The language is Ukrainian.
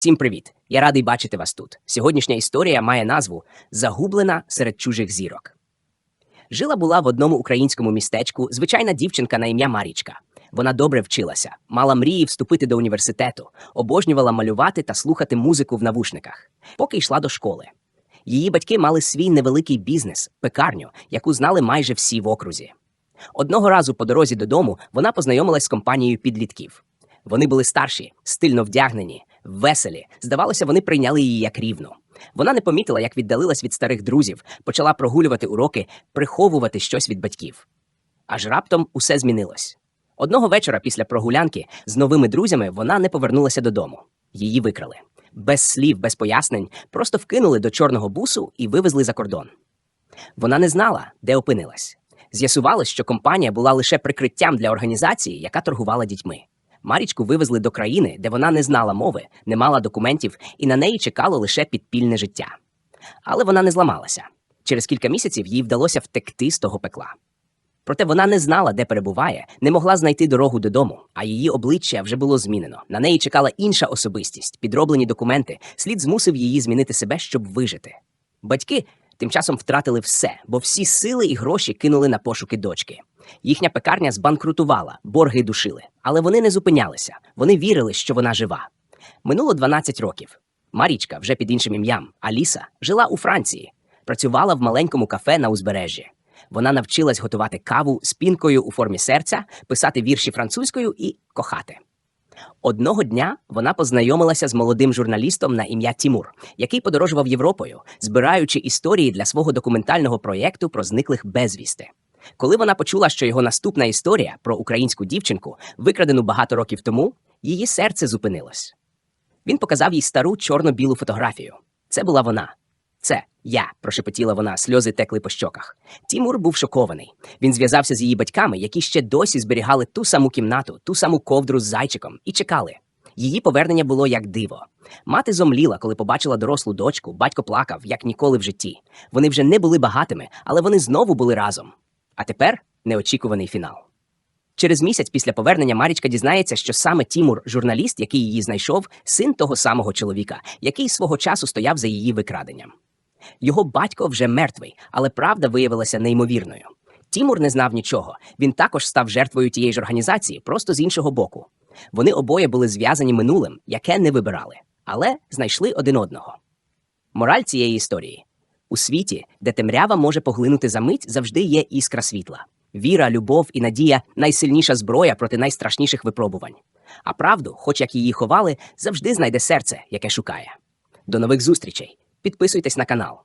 Всім привіт! Я радий бачити вас тут. Сьогоднішня історія має назву Загублена серед чужих зірок. Жила була в одному українському містечку звичайна дівчинка на ім'я Марічка. Вона добре вчилася, мала мрії вступити до університету, обожнювала малювати та слухати музику в навушниках, поки йшла до школи. Її батьки мали свій невеликий бізнес, пекарню, яку знали майже всі в окрузі. Одного разу по дорозі додому вона познайомилась з компанією підлітків. Вони були старші, стильно вдягнені, веселі. Здавалося, вони прийняли її як рівну. Вона не помітила, як віддалилась від старих друзів, почала прогулювати уроки, приховувати щось від батьків. Аж раптом усе змінилось. Одного вечора після прогулянки з новими друзями вона не повернулася додому. Її викрали. Без слів, без пояснень, просто вкинули до чорного бусу і вивезли за кордон. Вона не знала, де опинилась. З'ясувалось, що компанія була лише прикриттям для організації, яка торгувала дітьми. Марічку вивезли до країни, де вона не знала мови, не мала документів, і на неї чекало лише підпільне життя. Але вона не зламалася. Через кілька місяців їй вдалося втекти з того пекла. Проте вона не знала, де перебуває, не могла знайти дорогу додому, а її обличчя вже було змінено. На неї чекала інша особистість, підроблені документи. Слід змусив її змінити себе, щоб вижити. Батьки тим часом втратили все, бо всі сили і гроші кинули на пошуки дочки. Їхня пекарня збанкрутувала, борги душили, але вони не зупинялися. Вони вірили, що вона жива. Минуло 12 років. Марічка, вже під іншим ім'ям, Аліса, жила у Франції, працювала в маленькому кафе на узбережжі. Вона навчилась готувати каву з пінкою у формі серця, писати вірші французькою і кохати. Одного дня вона познайомилася з молодим журналістом на ім'я Тімур, який подорожував Європою, збираючи історії для свого документального проєкту про зниклих безвісти. Коли вона почула, що його наступна історія про українську дівчинку, викрадену багато років тому, її серце зупинилось. Він показав їй стару чорно-білу фотографію. Це була вона. Це я, прошепотіла вона, сльози текли по щоках. Тімур був шокований. Він зв'язався з її батьками, які ще досі зберігали ту саму кімнату, ту саму ковдру з зайчиком, і чекали. Її повернення було як диво. Мати зомліла, коли побачила дорослу дочку, батько плакав, як ніколи в житті. Вони вже не були багатими, але вони знову були разом. А тепер неочікуваний фінал. Через місяць після повернення Марічка дізнається, що саме Тімур, журналіст, який її знайшов, син того самого чоловіка, який свого часу стояв за її викраденням. Його батько вже мертвий, але правда виявилася неймовірною. Тімур не знав нічого. Він також став жертвою тієї ж організації, просто з іншого боку. Вони обоє були зв'язані минулим, яке не вибирали, але знайшли один одного. Мораль цієї історії у світі, де темрява може поглинути за мить, завжди є іскра світла. Віра, любов і надія найсильніша зброя проти найстрашніших випробувань. А правду, хоч як її ховали, завжди знайде серце, яке шукає. До нових зустрічей! Підписуйтесь на канал.